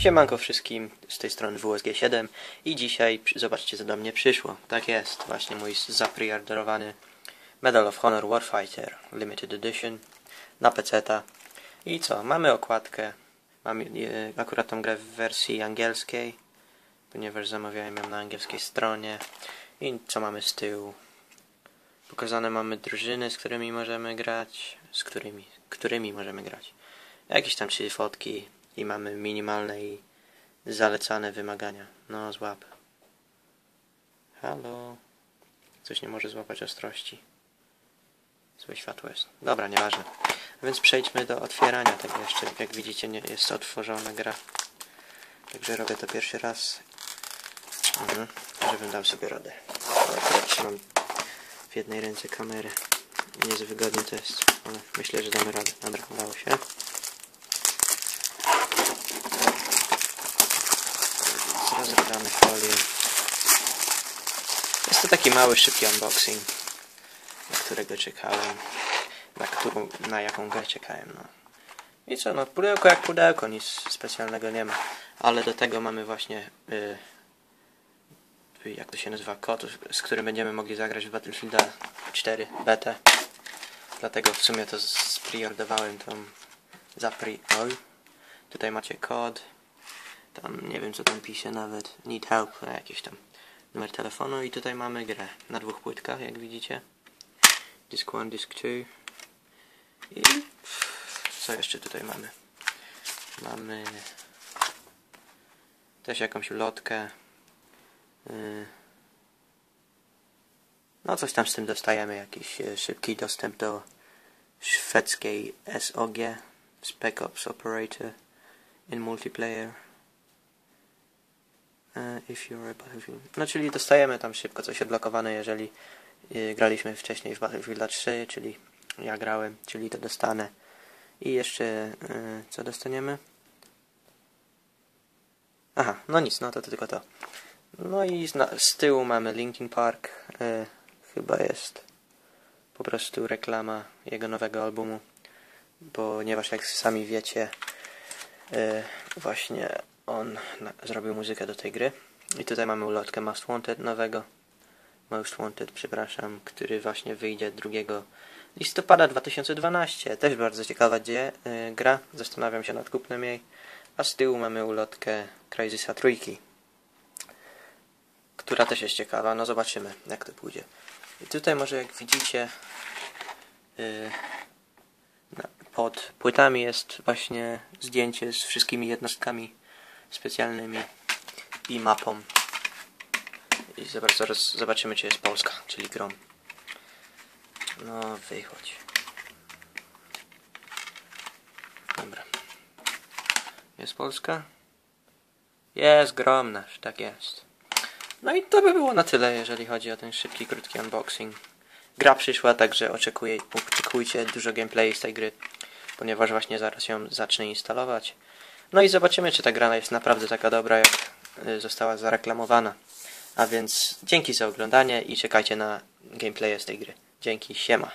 Siemanko wszystkim, z tej strony WSG7 i dzisiaj, zobaczcie co do mnie przyszło. Tak jest, właśnie mój zapriorderowany Medal of Honor Warfighter Limited Edition na peceta. I co, mamy okładkę, mamy e, akurat tą grę w wersji angielskiej, ponieważ zamawiałem ją na angielskiej stronie. I co mamy z tyłu? Pokazane mamy drużyny, z którymi możemy grać, z którymi, którymi możemy grać. Jakieś tam trzy fotki i mamy minimalne i zalecane wymagania. No złap. Halo. Coś nie może złapać ostrości. Złe światło jest. Dobra, nieważne. Więc przejdźmy do otwierania tego jeszcze. Jak widzicie, nie jest otworzona gra. Także robię to pierwszy raz. Mhm. Żebym dał sobie radę. Trzymam w jednej ręce kamerę. Nie za wygodnie to jest, ale myślę, że damy radę. Dobra, udało się. To taki mały, szybki unboxing, na którego czekałem. Na, którą, na jaką grę czekałem, no. I co, no pudełko jak pudełko, nic specjalnego nie ma. Ale do tego mamy właśnie, y, y, jak to się nazywa, kod, z którym będziemy mogli zagrać w Battlefielda 4 BT. Dlatego w sumie to spriordowałem tą zapri... Oj. Tutaj macie kod. Tam nie wiem co tam pisze nawet. Need help, a jakiś tam numer telefonu i tutaj mamy grę na dwóch płytkach, jak widzicie. Disk 1, disk 2. I co jeszcze tutaj mamy? Mamy też jakąś ulotkę. Yy. No coś tam z tym dostajemy, jakiś e, szybki dostęp do szwedzkiej SOG Spec Ops Operator in multiplayer. E, If you're a Battlefield. No czyli dostajemy tam szybko coś odblokowane, jeżeli y, graliśmy wcześniej w Battlefield 3, czyli ja grałem, czyli to dostanę. I jeszcze y, co dostaniemy? Aha, no nic, no to, to tylko to. No i z, z tyłu mamy Linkin Park. Chyba jest po prostu reklama jego nowego albumu, ponieważ jak sami wiecie, właśnie on zrobił muzykę do tej gry. I tutaj mamy ulotkę Most Wanted nowego. Most Wanted, przepraszam, który właśnie wyjdzie 2 listopada 2012. Też bardzo ciekawa dzieje, y, gra. Zastanawiam się nad kupnem jej. A z tyłu mamy ulotkę Crysis trójki, która też jest ciekawa. No zobaczymy, jak to pójdzie. I tutaj może jak widzicie y, na- pod płytami jest właśnie zdjęcie z wszystkimi jednostkami specjalnymi i mapą. I zobacz, zaraz zobaczymy, czy jest Polska, czyli Grom. No, wychodź. Dobra. Jest Polska? Jest Grom nasz, tak jest. No i to by było na tyle, jeżeli chodzi o ten szybki, krótki unboxing. Gra przyszła, także oczekuję, oczekujcie dużo gameplay z tej gry, ponieważ właśnie zaraz ją zacznę instalować. No i zobaczymy, czy ta gra jest naprawdę taka dobra, jak y, została zareklamowana. A więc dzięki za oglądanie i czekajcie na gameplay z tej gry. Dzięki, siema.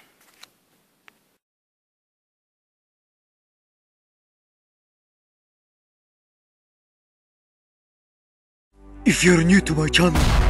If you're new to my channel,